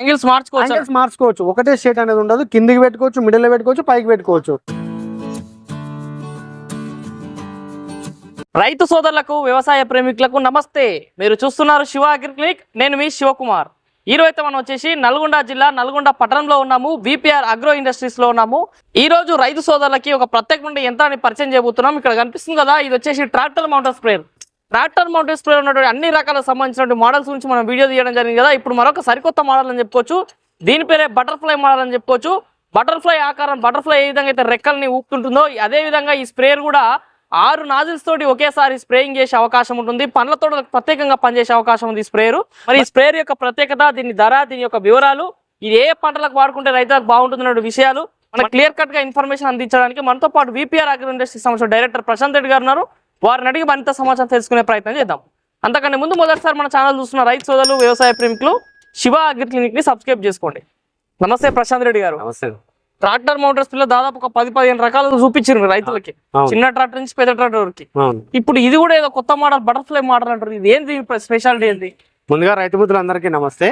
Angles మార్చుకోవచ్చు angles మార్చుకోవచ్చు. ఒకటే షేట్ అనేది ఉండదు. కిందికి పెట్టుకోవచ్చు మిడిల్లో పెట్టుకోవచ్చు పైకి పెట్టుకోవచ్చు. రైతు సోదరులకు వ్యవసాయ ప్రేమికులకు నమస్తే. మీరు చూస్తున్నారు శివ అగ్రి క్లినిక్. నేను మీ శివకుమార్. ఈ రోజు అయితే మనం వచ్చేసి నల్గొండ జిల్లా నల్గొండ పట్టణంలో ఉన్నాము. విపిఆర్ అగ్రో ఇండస్ట్రీస్లో ఉన్నాము. ఈ రోజు రైతు సోదరులకి ఒక ప్రత్యేకమైన యంత్రాన్ని పరిచయం చేయబోతున్నాం. ఇక్కడ కనిపిస్తుంది కదా ఇది వచ్చేసి tractor mounter sprayer tractor mounter sprayer ఉన్నటువంటి అన్ని రకాల సంబంధించినటువంటి మోడల్స్ గురించి మనం వీడియో తీయడం జరిగింది కదా. ఇప్పుడు మరొక సరికొత్త మోడల్ అని చెప్పుకోవచ్చు. దీని పేరే బటర్ఫ్లై మోడల్ అని చెప్పుకోవచ్చు. బటర్ఫ్లై ఆకారం బటర్ఫ్లై ఏ విధంగా అయితే రెక్కల్ని ఊపుకుంటుందో అదే విధంగా ఈ స్ప్రేయర్ కూడా ఆరు నాజిల్స్ తోటి ఒకేసారి స్ప్రేయింగ్ చేసే అవకాశం ఉంటుంది. పండ్ల తోటలకు ప్రత్యేకంగా పనిచేసే అవకాశం ఉంది ఈ స్ప్రేయర్ మరి ఈ స్ప్రేయర్ యొక్క ప్రత్యేకత దీని ధర దీని యొక్క వివరాలు ఇది ఏ పంటలకు వాడుకుంటే రైతులకు బాగుంటుంది విషయాలు మనకు క్లియర్ కట్గా ఇన్ఫర్మేషన్ అందించడానికి మనతో పాటు విపిఆర్ అగ్రి ఇండస్ట్రీ సంస్థ డైరెక్టర్ ప్రశాంత్ రెడ్డి గారు ఉన్నారు. వారిని అడిగి మరింత సమాచారం తెలుసుకునే ప్రయత్నం చేద్దాం. అంతకంటే ముందు మొదటిసారి మన ఛానల్ చూస్తున్న రైతు సోదరులు వ్యవసాయ ప్రేమికులు శివ అగ్రి క్లినిక్ని సబ్స్క్రైబ్ చేసుకోండి. నమస్తే ప్రశాంత్ రెడ్డి గారు. నమస్తే. ట్రాక్టర్ మోటార్స్ పిల్ల దాదాపు ఒక పది పదిహేను రకాలు చూపించారు రైతులకి. చిన్న ట్రాక్టర్ నుంచి పెద్ద ట్రాక్టర్ వరకు. ఇప్పుడు ఇది కూడా ఏదో కొత్త మోడల్ బటర్ఫ్లై మోడల్ అంటారు. ఇది ఏంటి స్పెషాలిటీ ఏంటి ముందుగా రైతు మిత్రులందరికీ నమస్తే.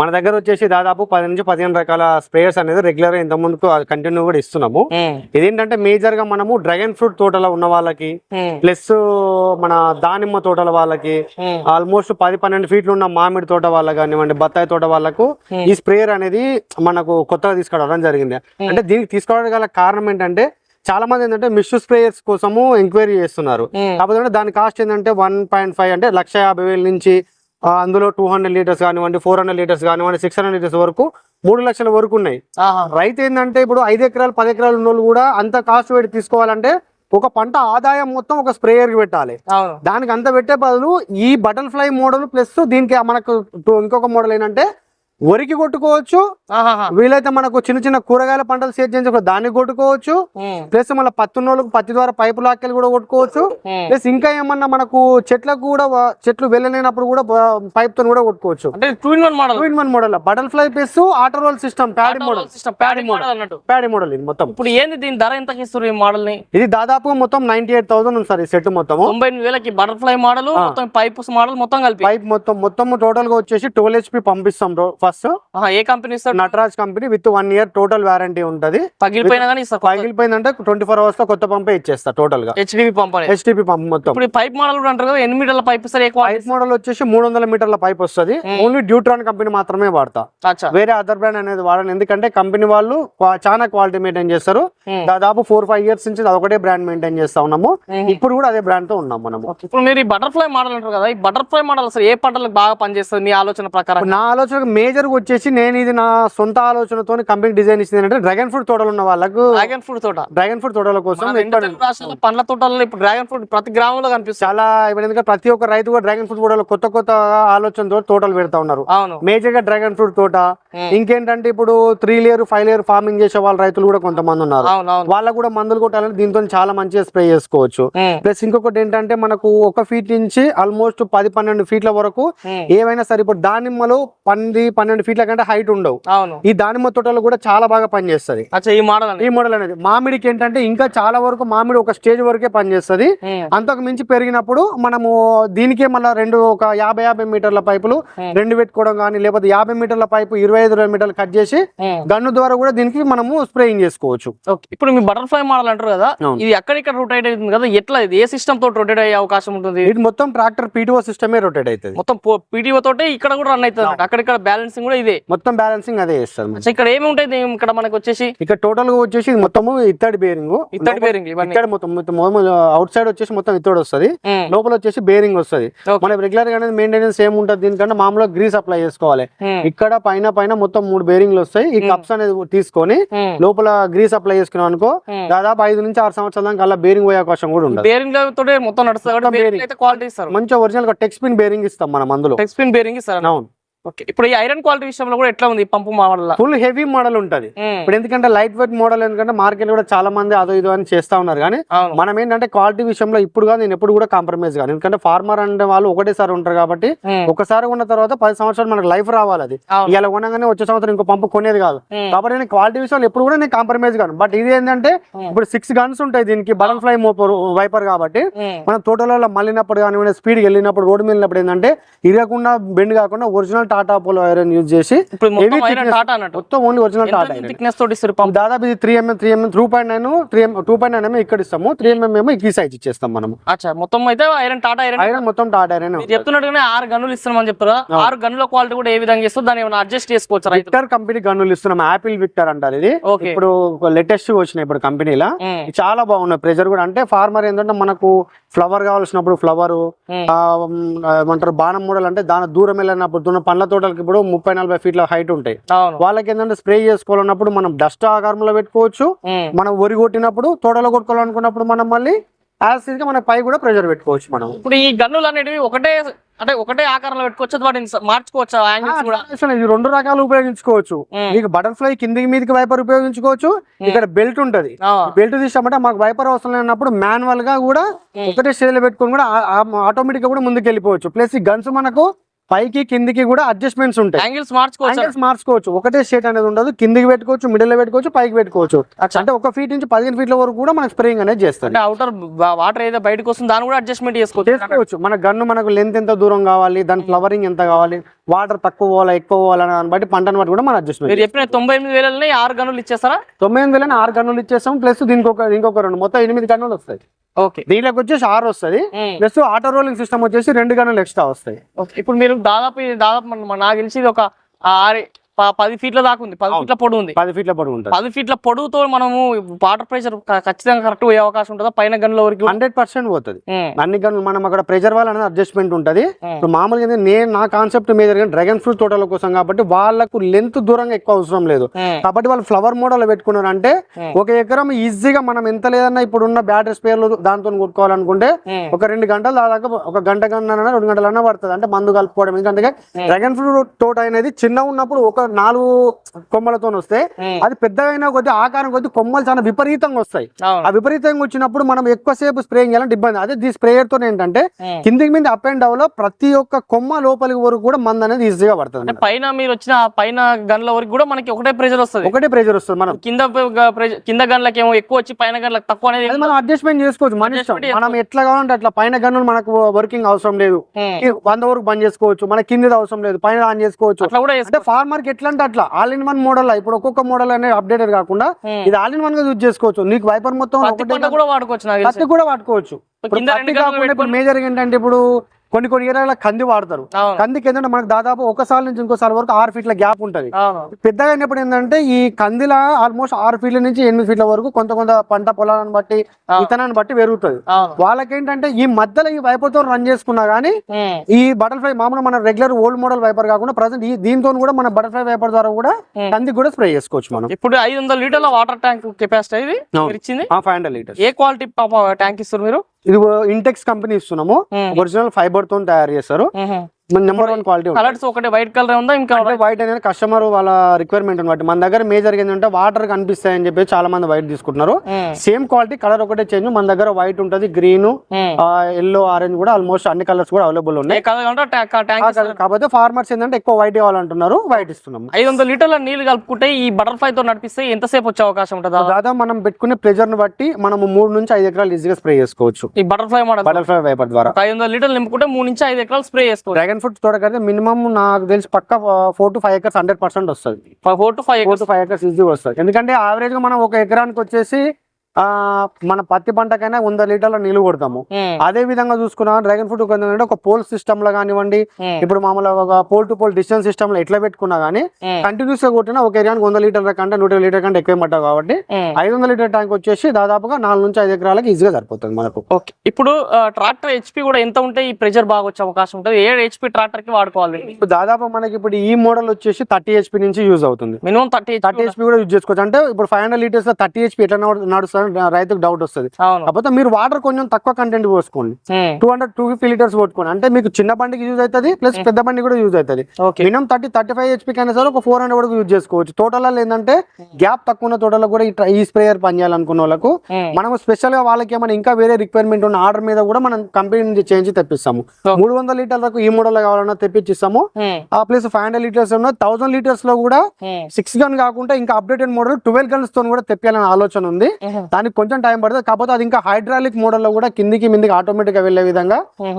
మన దగ్గర వచ్చేసి దాదాపు పది నుంచి పదిహేను రకాల స్ప్రేయర్స్ అనేది రెగ్యులర్గా ఇంత ముందుకు కంటిన్యూ కూడా ఇస్తున్నాము. ఇదేంటంటే మేజర్గా మనము డ్రాగన్ ఫ్రూట్ తోటలో ఉన్న వాళ్ళకి ప్లస్ మన దానిమ్మ తోటల వాళ్ళకి ఆల్మోస్ట్ పది పన్నెండు ఫీట్లు ఉన్న మామిడి తోట వాళ్ళకి కానివ్వండి బత్తాయి తోట వాళ్ళకు ఈ స్ప్రేయర్ అనేది మనకు కొత్తగా తీసుకురావడం జరిగింది. అంటే దీనికి తీసుకోవడానికి గల కారణం ఏంటంటే చాలా మంది ఏంటంటే మిష్ స్ప్రేయర్స్ కోసము ఎంక్వైరీ చేస్తున్నారు. కాకపోతే దాని కాస్ట్ ఏంటంటే వన్ పాయింట్ ఫైవ్ అంటే లక్ష యాభై వేల నుంచి అందులో టూ హండ్రెడ్ లీటర్స్ కానివ్వండి ఫోర్ హండ్రెడ్ లీటర్స్ కానివ్వండి సిక్స్ హండ్రెడ్ లీటర్స్ వరకు మూడు లక్షల వరకు ఉన్నాయి. రైతు ఏంటంటే ఇప్పుడు ఐదు ఎకరాలు పది ఎకరాలు ఉన్న కూడా అంత కాస్ట్ పెట్టి తీసుకోవాలంటే ఒక పంట ఆదాయం మొత్తం ఒక స్ప్రేయర్కి పెట్టాలి దానికి అంత పెట్టే బదులు ఈ బటర్ఫ్లై మోడల్ ప్లస్ దీనికి మనకు ఇంకొక మోడల్ ఏంటంటే వరికి కొట్టుకోవచ్చు. వీలైతే మనకు చిన్న చిన్న కూరగాయల పంటలు సేట్ చేసి దాన్ని కొట్టుకోవచ్చు. ప్లస్ మళ్ళీ పత్తి ఉన్నోళ్ళకి పత్తి ద్వారా పైపు లాక్కెళ్ళి కూడా కొట్టుకోవచ్చు. ప్లస్ ఇంకా ఏమన్నా మనకు చెట్లకు కూడా చెట్లు వెళ్ళలేనప్పుడు కూడా పైప్తో కూడా కొట్టుకోవచ్చు. అంటే two in one model two in one model butterfly plus auto roll system paddy model system paddy model అన్నట్టు. ప్యాడీ మోడల్ ఇది మొత్తం. ఇప్పుడు ఏంది దీని ధర ఎంతకి ఇస్తారు ఈ మోడల్ని? ఇది దాదాపు మొత్తం నైన్టీ ఎయిట్ థౌసండ్ ఉంది సార్ ఈ సెట్ మొత్తము. తొంభై వేలకి బటర్ఫ్లై మోడల్ మొత్తం పైప్స్ మోడల్ మొత్తం కలిపి. పైప్ మొత్తం మొత్తం టోటల్గా వచ్చేసి ట్వెల్వ్ హెచ్పి పంపిస్తాం ఫస్ట్ ఏ కంపెనీ ఇస్తారు? Nataraj company with one year total warranty ఉంటది. పగిలిపోయినా కానీ ఇస్తారు పగిలిపోయిందంటే ట్వంటీ ఫోర్ అవర్స్లో కొత్త పంపే ఇచ్చేస్తా టోటల్గా హెచ్డిబి పంప్ హెచ్టిపి పంప్ మొత్తం. ఇప్పుడు పైప్ మోడల్ కూడా అంటారు కదా ఎన్ని మీటర్ల పైప్ ఇస్తారు పైప్ మోడల్ వచ్చేసి మూడు వందల మీటర్ల పైప్ వస్తుంది. ఓన్లీ డ్యూట్రాన్ కంపెనీ మాత్రమే వాడతా. వేరే అదర్ బ్రాండ్ అనేది వాడను. ఎందుకంటే కంపెనీ వాళ్ళు చాలా క్వాలిటీ మెయింటైన్ చేస్తారు. దాదాపు ఫోర్ ఫైవ్ ఇయర్స్ నుంచి అదొకటే బ్రాండ్ మెయింటైన్ చేస్తా ఉన్నాము. ఇప్పుడు కూడా అదే బ్రాండ్తో ఉన్నాం మనము. ఇప్పుడు మీరు ఈ బటర్ఫ్లై మోడల్ అంటారు కదా ఈ బటర్ఫ్లై మోడల్ అసలు ఏ పంటలకు బాగా పనిచేస్తుంది మీ ఆలోచన ప్రకారం? నా ఆలోచన మేజర్ వచ్చేసి నేను ఇది నా సొంత ఆలోచనతో కంపెనీ డిజైన్ ఇచ్చింది ఏంటంటే డ్రాగన్ ఫ్రూట్ తోటలు ఉన్న వాళ్ళకు డ్రాగన్ ఫ్రూట్ తోట. డ్రాగన్ ఫ్రూట్ తోటల కోసం పండ్ల తోటల్లో ఇప్పుడు డ్రాగన్ ఫ్రూట్ ప్రతి గ్రామంలో కనిపిస్తుంది. చాలా ఇప్పుడు ఎందుకంటే ప్రతి ఒక్క రైతు కూడా డ్రాగన్ ఫ్రూట్ తోటలో కొత్త కొత్త ఆలోచనతో తోటలు పెడతా ఉన్నారు. మేజర్గా డ్రాగన్ ఫ్రూట్ తోట. ఇంకేంటంటే ఇప్పుడు three layer five layer farming చేసే వాళ్ళ రైతులు కూడా కొంతమంది ఉన్నారు. వాళ్ళకు కూడా మందులు కొట్టాలంటే దీంతో చాలా మంచిగా స్ప్రే చేసుకోవచ్చు. ప్లస్ ఇంకొకటి ఏంటంటే మనకు ఒక ఫీట్ నుంచి ఆల్మోస్ట్ పది పన్నెండు ఫీట్ల వరకు ఏవైనా సరే ఇప్పుడు దానిమ్మలు పది పన్నెండు ఫీట్ల కంటే హైట్ ఉండవు. అవును. ఈ దానిమ్మ తోటలు కూడా చాలా బాగా పనిచేస్తుంది. అచ్చా ఈ మోడల్ ఈ మోడల్ అనేది. మామిడికి ఏంటంటే ఇంకా చాలా వరకు మామిడి ఒక స్టేజ్ వరకే పనిచేస్తుంది. అంతకు మించి పెరిగినప్పుడు మనము దీనికే మళ్ళీ రెండు ఒక యాభై యాభై మీటర్ల పైపులు. రెండు పెట్టుకోవడం కానీ లేకపోతే యాభై మీటర్ల పైపు ఇరవై ఐదు ఇరవై మీటర్లు కట్ చేసి. గన్ను ద్వారా కూడా దీనికి మనము స్ప్రేయింగ్ చేసుకోవచ్చు. ఓకే. ఇప్పుడు మీ బటర్ఫ్లై మోడల్ అంటారు కదా. ఇది ఎక్కడిక్కడ రొటేట్ అవుతుంది కదా ఎట్లా ఇది? ఏ సిస్టమ్ తోటి రొటేట్ అయ్యే అవకాశం ఉంటుంది? ఇది మొత్తం ట్రాక్టర్ పీటీఓ సిస్టమే రొటేట్ అవుతుంది. మొత్తం పీటీఓ తోటే ఇక్కడ కూడా రన్ అవుతుంది అన్నమాట. అక్కడిక్కడ బ్యాలెన్సింగ్ కూడా ఇదే. మొత్తం బ్యాలెన్సింగ్ అదే అచ్చా ఇక్కడ ఏమి ఉంటాయి దీని- ఇక్కడ మనకి వచ్చేసి ఇక్కడ టోటల్గా వచ్చేసి మొత్తము ఇత్తడి బేరింగ్ ఇత్తడి బేరింగ్ ఇత్తడి మొత్తం అవుట్ సైడ్ వచ్చేసి మొత్తం ఇత్తడి వస్తుంది. లోపల వచ్చేసి బేరింగ్ వస్తుంది. మన రెగ్యులర్గా మెయింటెనెన్స్ ఏమి ఉంటుంది దీనికంటే మామూలుగా గ్రీస్ అప్లై చేసుకోవాలి. ఇక్కడ పైన పైన మొత్తం మూడు బేరింగ్లు వస్తాయి. ఈ కప్స్ అనేది తీసుకొని లోపల గ్రీస్ అప్లై చేసుకున్నాం అనుకో. దాదాపు ఐదు నుంచి ఆరు సంవత్సరాల దాకా అలా బేరింగ్ పోయే అవకాశం కూడా ఉండదు. బేరింగ్ మొత్తం నడుస్తుంది మంచిగా ఒరిజినల్గా టెక్ స్పిన్ బేరింగ్ ఇస్తాం మనం అందులో. టెక్ స్పిన్ బేరింగ్ ఇస్తారు? అవును. ఓకే. ఇప్పుడు ఈ ఐరన్ క్వాలిటీ విషయంలో కూడా ఎట్లా ఉంది pump model? Full heavy model ఉంటది. ఇప్పుడు ఎందుకంటే లైట్ వెయిట్ మోడల్ ఎందుకంటే మార్కెట్ కూడా చాలా మంది అదో ఇదో అని చేస్తా ఉన్నారు. కానీ మనం ఏంటంటే క్వాలిటీ విషయంలో ఇప్పుడు కానీ నేను ఎప్పుడు కూడా కాంప్రమైజ్ కానీ ఎందుకంటే ఫార్మర్ అంటే వాళ్ళు ఒకటేసారి ఉంటారు కాబట్టి ఒకసారి ఉన్న తర్వాత పది సంవత్సరాలు మనకు లైఫ్ రావాలి అది. ఇలా ఉండగానే వచ్చే సంవత్సరం ఇంకో పంపు కొనేది కాదు. కాబట్టి నేను క్వాలిటీ విషయంలో ఎప్పుడు కూడా నేను కాంప్రమైజ్ కాను. బట్ ఇది ఏంటంటే. ఇప్పుడు సిక్స్ గన్స్ ఉంటాయి దీనికి బటర్ఫ్లై వైపర్ కాబట్టి మనం తోటలలో మళ్ళినప్పుడు కానివ్వండి స్పీడ్ వెళ్ళినప్పుడు రోడ్డు మీద వెళ్ళినప్పుడు ఏంటంటే ఇరగకుండా బెండ్ కాకుండా original Tata polo iron use చేసి మొత్తం ఓన్లీ ఒరిజినల్ టాటా థిక్నెస్ తోటి పంప్ దాదాపు ఇది three mm three mm two point nine three two point nine mm ఇక్కడ ఇస్తాము. త్రీ ఎంఎం ఏమో ఈ సైజ్ ఇచ్చేస్తాం మనము. అచ్చా మొత్తం అయితే ఐరన్ టాటా ఐరన్ ఐరన్ మొత్తం టాటా ఐరన్ చెప్తున్నట్టుగానే ఆరు గన్నులు ఇస్తున్నామని చెప్తారా ఆరు గన్నుల క్వాలిటీ కూడా ఏ విధంగా ఇస్తారు దాన్ని ఏమైనా అడ్జస్ట్ చేసుకోవచ్చు విక్టర్ కంపెనీ గన్నులు ఇస్తున్నాం. యాపిల్ విక్టర్ అంటారు ఇది. ఇప్పుడు లేటెస్ట్ వచ్చినాయి ఇప్పుడు కంపెనీలో ఇది చాలా బాగున్నాయి. ప్రెజర్ కూడా అంటే ఫార్మర్ ఏంటంటే మనకు ఫ్లవర్ కావాల్సినప్పుడు ఫ్లవర్ ఉమ్, ఏమంటారు బాణం మోడల్ అంటే దాని దూరం వెళ్ళినప్పుడు దున్న పండ్ల తోటలకి ఇప్పుడు ముప్పై నలభై ఫీట్ల హైట్ ఉంటాయి. వాళ్ళకి ఏంటంటే స్ప్రే చేసుకోవాలన్నప్పుడు మనం డస్ట్ ఆకారంలో పెట్టుకోవచ్చు. మనం ఒరి కొట్టినప్పుడు తోటలో కొట్టుకోవాలనుకున్నప్పుడు మనం మళ్ళీ యాసిడ్గా మన పై కూడా ప్రెజర్ పెట్టుకోవచ్చు మనం. ఇప్పుడు ఈ గన్నులు అనేటివి ఒకటే అంటే ఒకటే ఆకారంలో పెట్టుకోవచ్చు వాటిని మార్చుకోవచ్చు యాంగిల్స్ కూడా? అసలు ఇది రెండు రకాలు ఉపయోగించుకోవచ్చు. మీకు బటర్ఫ్లై కిందికి మీదకి వైపర్ ఉపయోగించుకోవచ్చు. ఇక్కడ బెల్ట్ ఉంటది. బెల్ట్ తీసామంటే మాకు వైపర్ అవసరం లేనప్పుడు మాన్యువల్గా కూడా ఒకటే స్టేజ్లో పెట్టుకొని కూడా ఆటోమేటిక్గా కూడా ముందుకు వెళ్ళిపోవచ్చు ప్లస్ ఈ గన్స్ మనకు పైకి కిందికి కూడా అడ్జస్ట్మెంట్స్ ఉంటాయి. యాంగిల్స్ మార్చుకోవచ్చు యాంగిల్స్ మార్చుకోవచ్చు. ఒకటే స్టేట్ అనేది ఉండదు. కిందికి పెట్టుకోవచ్చు మిడిల్లో పెట్టుకోవచ్చు పైకి పెట్టుకోవచ్చు. అంటే ఒక ఫీట్ నుంచి పదిహేను ఫీట్ల వరకు కూడా మనకు స్ప్రేయింగ్ అనేది చేస్తుంది అంటే అవుటర్ వాటర్ ఏదో బయటకు వస్తుంది దాన్ని కూడా అడ్జస్ట్మెంట్ చేసుకోవచ్చు. చేసుకోవచ్చు. మన గన్ను మనకు లెంత్ ఎంత దూరం కావాలి దాని ఫ్లవరింగ్ ఎంత కావాలి వాటర్ తక్కువ పోవాలా ఎక్కువ పోవాలా దాన్ని బట్టి పంటను బట్టి కూడా మన అడ్జస్ట్మెంట్ మీరు చెప్పిన తొంభై ఎనిమిది వేలని ఆరు గన్నులు ఇచ్చేస్తారా? తొమ్మిది ఎనిమిది వేలని ఆరు గన్నులు ఇచ్చేస్తాం ప్లస్ దీనికి ఒక ఇంకొక రెండు మొత్తం ఎనిమిది గన్నులు వస్తాయి. ఓకే దీనిలోకి వచ్చేసి ఆరు వస్తుంది. ప్లస్ ఆటో రోలింగ్ సిస్టమ్ వచ్చేసి రెండు గన్నులు ఎక్స్ట్రా వస్తాయి. ఇప్పుడు మీరు దాదాపు దాదాపు నాకు తెలిసి ఒక ఆరు పది ఫీట్ల దాకా ఉంది. పది ఫీట్ల పొడవు ఉంది. పది ఫీట్ల పొడవు ఉంటుంది. పది ఫీట్ల పొడవుతో మనము వాటర్ ప్రెషర్ ఖచ్చితంగా కరెక్ట్ పోయే అవకాశం ఉంటుందా? పైన గన్నుల వరకు? హండ్రెడ్ పర్సెంట్ పోతుంది. అన్ని గన్నులు మనం అక్కడ ప్రెజర్ వాళ్ళ అనేది అడ్జస్ట్మెంట్ ఉంటుంది. ఇప్పుడు మామూలుగా నేను నా కాన్సెప్ట్ మీద డ్రాగన్ ఫ్రూట్ తోటల కోసం కాబట్టి వాళ్ళకు లెంత్ దూరంగా ఎక్కువ అవసరం లేదు. కాబట్టి వాళ్ళు ఫ్లవర్ మోడల్ పెట్టుకున్నారు అంటే. ఒక ఎకరం ఈజీగా మనం ఎంత లేదన్నా ఇప్పుడు ఉన్న బ్యాటరీ స్పేర్లు దాంతో కొట్టుకోవాలనుకుంటే ఒక రెండు గంటలు దాదాపు ఒక గంట గంట రెండు గంటలన్నా పడుతుంది. అంటే మందు కలుపుకోవడం. ఎందుకంటే డ్రాగన్ ఫ్రూట్ తోట అనేది చిన్న ఉన్నప్పుడు ఒక నాలుగు కొమ్మలతో వస్తే అది పెద్దగా అయినా కొద్ది ఆకారం కొద్ది కొమ్మలు చాలా విపరీతంగా వస్తాయి. ఆ విపరీతంగా వచ్చినప్పుడు మనం ఎక్కువసేపు స్ప్రేయింగ్ చేయాలంటే ఇబ్బంది. అదే ఈ స్ప్రేయర్తో ఏంటంటే. కిందికి మీద అప్ అండ్ డౌన్లో ప్రతి ఒక్క కొమ్మ లోపలికి వరకు కూడా మందు అనేది ఈజీగా పడుతుంది పైన మీరు వచ్చిన పైన గన్ల వరకు కూడా మనకి ఒకటే ప్రెషర్ వస్తుంది. ఒకటే ప్రెజర్ వస్తుంది మనం. కింద కింద గన్లకి ఏమో ఎక్కువ వచ్చి పైన గన్లకు తక్కువ అనేది మనం అడ్జస్ట్మెంట్ చేసుకోవచ్చు. మన ఇష్టం. Adjustment మనం ఎట్లా కావాలంటే అట్లా. పైన గన్నులు మనకు వర్కింగ్ అవసరం లేదు. వంద వరకు బంద్ చేసుకోవచ్చు. మన కింది అవసరం లేదు. పైన ఆన్ చేసుకోవచ్చు. అంటే. ఫార్మర్కి ఎట్లా అంటే అట్లా ఆల్ ఇన్ వన్ మోడల్ ఇప్పుడు ఒక్కొక్క మోడల్ అనేది అప్డేటెడ్ కాకుండా ఉమ్. ఇది ఆల్ ఇన్ వన్గా యూజ్ చేసుకోవచ్చు. నీకు వైపర్ మొత్తం పత్తి కూడా వాడుకోవచ్చు పత్తి కూడా వాడుకోవచ్చు. మేజర్ ఏంటంటే ఇప్పుడు కొన్ని కొన్ని ఏరియాలో కంది వాడతారు. కందికి ఏంటంటే మనకు దాదాపు ఒకసారి నుంచి ఇంకోసారి వరకు ఆరు ఫీట్ల గ్యాప్ ఉంటది. పెద్దగా అయినప్పుడు ఏంటంటే ఈ కందిల ఆల్మోస్ట్ ఆరు ఫీట్ల నుంచి ఎనిమిది ఫీట్ల వరకు కొంత కొంత పంట పొలాలను బట్టి ఆ. విత్తనాన్ని బట్టి పెరుగుతుంది. వాళ్ళకేంటంటే ఈ మధ్యలో ఈ వైపర్తో రన్ చేసుకున్నా గానీ ఈ బటర్ఫ్లై మామూలుగా మన రెగ్యులర్ ఓల్డ్ మోడల్ వైపర్ కాకుండా ప్రజెంట్ ఈ దీంతో కూడా మన బటర్ఫ్లై వైపర్ ద్వారా కూడా. కందికి కూడా స్ప్రే చేసుకోవచ్చు మనం. ఇప్పుడు ఐదు వందల లీటర్ల వాటర్ ట్యాంక్ కెపాసిటీ ఇది? ఇచ్చింది? Five hundred litres. A quality tank ఇస్తారు మీరు? ఇది ఇంటెక్స్ కంపెనీ ఇస్తున్నాము. ఒరిజినల్ ఫైబర్తో తయారు చేస్తారు. నెంబర్ వన్ క్వాలిటీ కలర్స్ ఒకటే వైట్ కలర్ ఉందా? ఇంకా అంటే వైట్ అనేది కస్టమర్ వాళ్ళ రిక్వైర్మెంట్ బట్టి మన దగ్గర మేజర్ ఏంటంటే వాటర్ కనిపిస్తాయి అని చెప్పి చాలా మంది వైట్ తీసుకుంటున్నారు సేమ్ క్వాలిటీ కలర్ ఒకటే చేంజ్ మన దగ్గర వైట్ ఉంటది గ్రీన్. ఎల్లో ఆరెంజ్ కూడా ఆల్మోస్ట్ అన్ని కలర్స్ కూడా అవైలబుల్ ఉన్నాయి. కాకపోతే ఫార్మర్స్ ఏంటంటే ఎక్కువ వైట్ కావాలంటున్నారు వైట్ ఇస్తున్నాము. ఐదు వందల లీటర్ల నీళ్ళు కలుపుకుంటే ఈ బటర్ఫ్లై తో నడిపిస్తే ఎంతసేపు వచ్చే అవకాశం ఉంటుంది? దాదాపు మనం పెట్టుకునే ప్రెజర్ని బట్టి మనము మూడు నుంచి ఐదు ఎకరాలు ఈజీగా స్ప్రే చేసుకోవచ్చు. ఈ బటర్ఫ్లై బటర్ఫ్లై వైపర్ ద్వారా. ఐదు వందల లీటర్లు నింపుకుంటే మూడు నుంచి ఐదు ఎకరాలు స్ప్రే చేసుకోవచ్చు. డ్రాగన్ ఫ్రూట్ తోటకైతే మినిమం నాకు తెలిసి పక్క four to five acres hundred percent వస్తుంది. Four to five four to five acres ఈజీగా వస్తుంది. ఎందుకంటే యావరేజ్గా మనం ఒక ఎకరానికి వచ్చేసి మన పత్తి పంటకైనా వంద లీటర్ల నీళ్ళు కొడతాము. అదే విధంగా చూసుకున్నా డ్రాగన్ ఫ్రూట్ ఒక పోల్ సిస్టమ్లో కానివ్వండి ఇప్పుడు మామూలుగా ఒక పోల్ టు పోల్ డిస్టెన్స్ సిస్టమ్లో ఎట్లా పెట్టుకున్నా గానీ కంటిన్యూస్గా కొట్టినా ఒక ఏరియానికి వంద లీటర్ల కంటే నూట లీటర్ కంటే ఎక్కువ పట్టావు కాబట్టి ఐదు వందల లీటర్ ట్యాంక్ వచ్చేసి దాదాపుగా నాలుగు నుంచి ఐదు ఎకరాలకు ఈజీగా సరిపోతుంది మనకు. ఇప్పుడు ట్రాక్టర్ హెచ్పి కూడా ఎంత ఉంటే ఈ ప్రెజర్ బాగా వచ్చే అవకాశం ఉంటుంది? ఏ హెచ్పి ట్రాక్టర్కి వాడుకోవాలి? ఇప్పుడు దాదాపు మనకి ఇప్పుడు ఈ మోడల్ వచ్చేసి థర్టీ హెచ్పి నుంచి యూజ్ అవుతుంది. మినిమం థర్టీ థర్టీ హెచ్పి కూడా యూజ్ చేసుకోవచ్చు. అంటే ఇప్పుడు ఫైవ్ హండ్రెడ్ లీటర్స్లో థర్టీ హెచ్పి ఎట్లా నడు- నడుస్తుంది? రైతుకు డౌట్ వస్తుంది. కాకపోతే మీరు వాటర్ కొంచెం తక్కువ కంటెంట్ పోసుకోండి. Two hundred two fifty litres కొట్టుకోండి. అంటే మీకు చిన్న బండికి యూజ్ అవుతుంది ప్లస్ పెద్ద బండి కూడా యూజ్ అవుతుంది. Minimum thirty thirty five HP కైనా సరే ఒక ఫోర్ హండ్రెడ్ వరకు యూజ్ చేసుకోవచ్చు. టోటల్ ఏంటంటే గ్యాప్ తక్కువ ఉన్న తోటలో కూడా ఈ స్ప్రేయర్ పనిచేయాలనుకున్న వాళ్ళకు మనం స్పెషల్గా వాళ్ళకి ఏమైనా ఇంకా వేరే రిక్వైర్మెంట్ ఉన్న ఆర్డర్ మీద కూడా మనం కంపెనీ నుంచి చేంజ్ తెప్పిస్తాము. మూడు వందల లీటర్లకు ఈ మోడల్ కావాలన్నా తెప్పించిస్తాము. ఆ ప్లస్ ఫైవ్ హండ్రెడ్ లీటర్స్ ఉన్న థౌసండ్ లీటర్స్లో కూడా సిక్స్ గన్ కాకుండా ఇంకా అప్డేటెడ్ మోడల్ ట్వెల్వ్ గన్స్తో కూడా తెప్పాలనే ఆలోచన ఉంది. దానికి కొంచెం టైం పడుతుంది. కాకపోతే అది ఇంకా హైడ్రాలిక్ మోడల్లో కూడా కిందికి మిందికి ఆటోమేటిక్గా వెళ్ళే విధంగా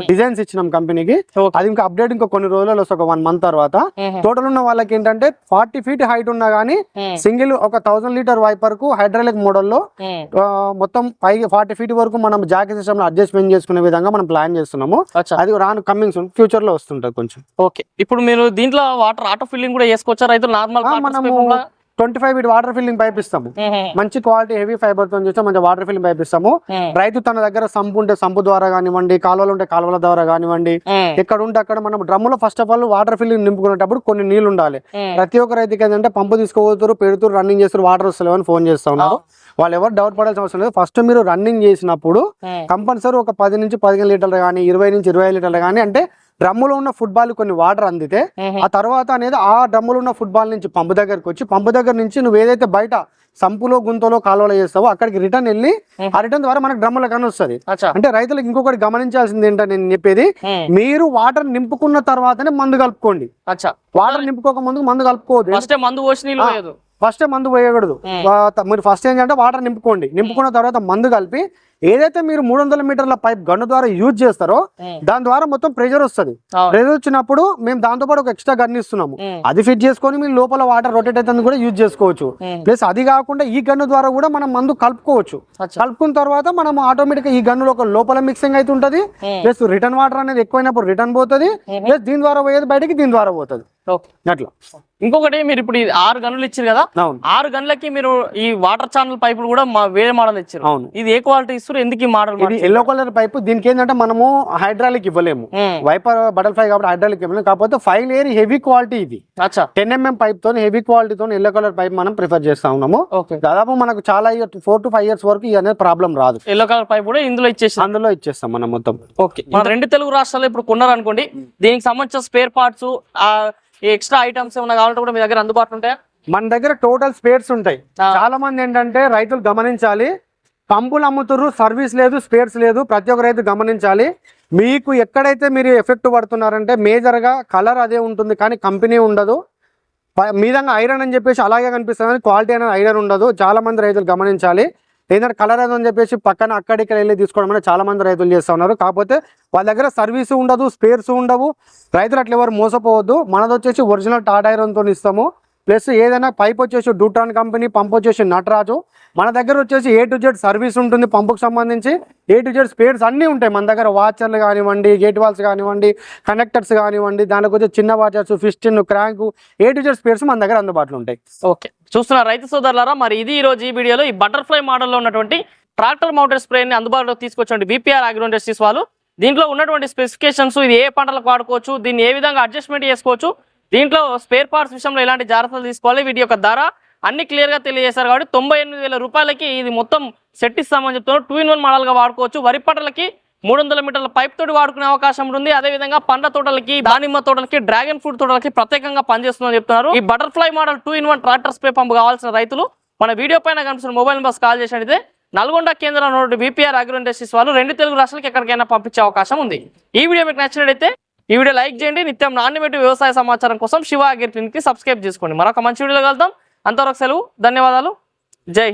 డిజైన్స్ ఇచ్చినాం కంపెనీకి. అది ఇంకా అప్డేట్ ఇంకా కొన్ని రోజులలో వస్తుంది ఒక వన్ మంత్ తర్వాత. టోటల్ ఉన్న వాళ్ళకి ఏంటంటే ఫార్టీ ఫీట్ హైట్ ఉన్నా గానీ సింగిల్ ఒక థౌసండ్ లీటర్ వైపర్కు హైడ్రాలిక్ మోడల్లో మొత్తం పైకి ఫార్టీ ఫీట్ వరకు మనం జాకెట్ సిస్టమ్లో అడ్జస్ట్మెంట్ చేసుకునే విధంగా మనం ప్లాన్ చేస్తున్నాము. అది రాను కమింగ్ సూన్ ఫ్యూచర్లో వస్తుంటది కొంచెం. ఓకే. ఇప్పుడు మీరు దీంట్లో వాటర్ ఆటో ఫిల్లింగ్ కూడా చేసుకోవచ్చా? రైతులు normal twenty five feet water filling pipe ఇస్తాము మంచి క్వాలిటీ హెవీ ఫైబర్తో చేస్తే మంచి వాటర్ ఫిల్లింగ్ పైప్ ఇస్తాము రైతు తన దగ్గర సంపు ఉంటే సంపు ద్వారా కానివ్వండి కాలువలు ఉంటే కాలువల ద్వారా కానివ్వండి ఎక్కడ ఉంటే అక్కడ మనం డ్రమ్ములో first of all water filling నింపుకునేటప్పుడు కొన్ని నీళ్ళు ఉండాలి. ప్రతి ఒక్క రైతుకి ఏంటంటే పంపు తీసుకోబోతారు పెడుతూ రన్నింగ్ చేస్తారు వాటర్ వస్తలేవు అని ఫోన్ చేస్తా ఉన్నారు. వాళ్ళు ఎవరు డౌట్ పడాల్సిన అవసరం లేదు. ఫస్ట్ మీరు రన్నింగ్ చేసినప్పుడు కంపల్సరీ ఒక పది నుంచి పదిహేను లీటర్లు కానీ ఇరవై నుంచి ఇరవై లీటర్లు కానీ అంటే డ్రమ్ములో ఉన్న ఫుట్బాల్ కొన్ని వాటర్ అందితే ఆ తర్వాత అనేది ఆ డ్రమ్ములో ఉన్న ఫుట్బాల్ నుంచి పంపు దగ్గరకు వచ్చి పంపు దగ్గర నుంచి నువ్వు ఏదైతే బయట సంపులో గుంతలో కాలువలో చేస్తావో అక్కడికి రిటర్న్ వెళ్ళి ఆ రిటర్న్ ద్వారా మనకు డ్రమ్ముల కానీ వస్తుంది. అంటే రైతులకు ఇంకొకటి గమనించాల్సింది ఏంటంటే నేను చెప్పేది మీరు వాటర్ నింపుకున్న తర్వాతనే మందు కలుపుకోండి. వాటర్ నింపుకోక ముందు మందు కలుపుకోవద్దు. ఫస్ట్ మందు పోసి ఫస్ట్ మందు పోయకూడదు. మీరు ఫస్ట్ ఏంటంటే వాటర్ నింపుకోండి. నింపుకున్న తర్వాత మందు కలిపి ఏదైతే మీరు మూడు వందల మీటర్ల పైప్ గన్ను ద్వారా యూజ్ చేస్తారో దాని ద్వారా మొత్తం ప్రెషర్ వస్తుంది. ప్రెషర్ వచ్చినప్పుడు మేము దాంతో పాటు ఒక ఎక్స్ట్రా గన్ ఇస్తున్నాము. అది ఫిట్ చేసుకొని మీరు లోపల వాటర్ రొటేట్ అయితే కూడా యూజ్ చేసుకోవచ్చు. ప్లస్ అది కాకుండా ఈ గన్ను ద్వారా కూడా మనం మందు కలుపుకోవచ్చు. కలుపుకున్న తర్వాత మనం ఆటోమేటిక్ ఈ గన్నులో ఒక లోపల మిక్సింగ్ అయితే ఉంటది. ప్లస్ రిటర్న్ వాటర్ అనేది ఎక్కువైనప్పుడు రిటర్న్ పోతుంది. ప్లస్ దీని ద్వారా పోయేది బయటికి దీని ద్వారా పోతుంది. అట్లా. ఇంకొకటి మీరు ఇప్పుడు ఆరు గన్నులు ఇచ్చారు కదా ఆరు గన్లకి మీరు ఈ వాటర్ ఛానల్ పైపులు కూడా మా వేరే మోడల్ ఇచ్చారు. అవును. ఇది ఏ క్వాలిటీ ఇస్తారు? ఎందుకు ఈ మోడల్ ఇది ఎల్లో కలర్ పైప్ దీనికి ఏంటంటే మనము హైడ్రాలిక్ ఇవ్వలేము. వైపర్ బటర్ఫ్లై కాబట్టి హైడ్రాలిక్ ఇవ్వలేము. కాకపోతే ఫైవ్ లేయర్ హెవీ క్వాలిటీ ఇది. అచ్చా. టెన్ ఎంఎం పైప్తో హెవీ క్వాలిటీతో ఎల్లో కలర్ పైప్ మనం ప్రిఫర్ చేస్తా ఉన్నాము. దాదాపు మనకు చాలా ఫోర్ టు ఫైవ్ ఇయర్స్ వరకు ఇది అనేది ప్రాబ్లం రాదు. ఎల్లో కలర్ పైప్ కూడా ఇందులో ఇచ్చేసి అందులో ఇచ్చేస్తాం మనం మొత్తం. ఓకే. మన రెండు తెలుగు రాష్ట్రాలు ఇప్పుడు కొన్నారనుకోండి దీనికి సంబంధించిన స్పేర్ పార్ట్స్ ఎక్స్ట్రా ఐటమ్స్ ఏమైనా కావాలంటే కూడా మీ దగ్గర అందుబాటులో ఉంటాయా? మన దగ్గర టోటల్ స్పేర్స్ ఉంటాయి. చాలా మంది ఏంటంటే రైతులు గమనించాలి పంపులు అమ్ముతుర్రు సర్వీస్ లేదు స్పేర్స్ లేదు ప్రతి ఒక్క రైతు గమనించాలి. మీకు ఎక్కడైతే మీరు ఎఫెక్ట్ పడుతున్నారంటే మేజర్గా కలర్ అదే ఉంటుంది కానీ కంపెనీ ఉండదు. మీదంగా ఐరన్ అని చెప్పేసి అలాగే కనిపిస్తుంది కానీ క్వాలిటీ అనేది ఐరన్ ఉండదు. చాలా మంది రైతులు గమనించాలి. ఏంటంటే కలర్ అని చెప్పేసి పక్కన అక్కడికి వెళ్ళి తీసుకోవడం అనేది చాలా మంది రైతులు చేస్తూ ఉన్నారు. కాకపోతే వాళ్ళ దగ్గర సర్వీస్ ఉండదు స్పేర్స్ ఉండవు. రైతులు అట్లా ఎవరు మోసపోవద్దు. మనది వచ్చేసి ఒరిజినల్ టాటా ఐరన్తో ఇస్తాము. ప్లస్ ఏదైనా పైప్ వచ్చేసి డూట్రాన్ కంపెనీ పంప్ వచ్చేసి నటరాజు. మన దగ్గర వచ్చేసి ఏ టు జెడ్ సర్వీస్ ఉంటుంది పంపుకు సంబంధించి. ఏ టు జెడ్ స్పేర్స్ అన్నీ ఉంటాయి మన దగ్గర. వాచర్లు కానివ్వండి గేట్ వాల్స్ కానివ్వండి కనెక్టర్స్ కానివ్వండి దానికి వచ్చే చిన్న washers piston crank A to Z spares మన దగ్గర అందుబాటులో ఉంటాయి. ఓకే. చూస్తున్న రైతు సోదరులారా మరి ఇది ఈ ఈ వీడియోలో ఈ బటర్ఫ్లై మోడల్లో ఉన్నటువంటి ట్రాక్టర్ మౌంటెడ్ స్ప్రేని అందుబాటులో తీసుకొచ్చండి బీపీఆర్ అగ్రో ఇండస్ట్రీస్ వాళ్ళు. దీంట్లో ఉన్నటువంటి స్పెసిఫికేషన్స్ ఇది ఏ పంటలకు వాడుకోవచ్చు దీన్ని ఏ విధంగా అడ్జస్ట్మెంట్ చేసుకోవచ్చు దీంట్లో స్పేర్ పార్ట్స్ విషయంలో ఎలాంటి జాగ్రత్తలు తీసుకోవాలి? వీటి యొక్క ధర అన్ని క్లియర్గా తెలియజేశారు కాబట్టి తొంభై ఎనిమిది వేల రూపాయలకి ఇది మొత్తం సెట్ ఇస్తామని చెప్తున్నారు. టూ ఇన్ వన్ మోడల్గా వాడుకోవచ్చు. వరి పంటలకి మూడు వందల మీటర్ల పైప్ తోటి వాడుకునే అవకాశం ఉంటుంది అదే విధంగా పండ్ల తోటలకి దానిమ్మ తోటలకి డ్రాగన్ ఫ్రూట్ తోటలకి ప్రత్యేకంగా పనిచేస్తుందని చెప్తున్నారు. ఈ butterfly model two in one tractor spray pump కావాల్సిన రైతులు మన వీడియో పైన కనిపిస్తున్న మొబైల్ నెంబర్స్ కాల్ చేసినట్లయితే నల్గొండ కేంద్రంలో బీపీఆర్ అగ్రో ఇండస్ట్రీస్ వాళ్ళు రెండు తెలుగు రాష్ట్రాలకు ఎక్కడికైనా పంపించే అవకాశం ఉంది. ఈ వీడియో మీకు నచ్చినట్లయితే ఈ వీడియో లైక్ చేయండి. నిత్యం నాణ్యమైన వ్యవసాయ సమాచారం కోసం శివ అగ్రి సబ్స్క్రైబ్ చేసుకోండి. మరొక మంచి వీడియోలో కలుద్దాం. అంతవరకు సెలవు. ధన్యవాదాలు. జై హింద్.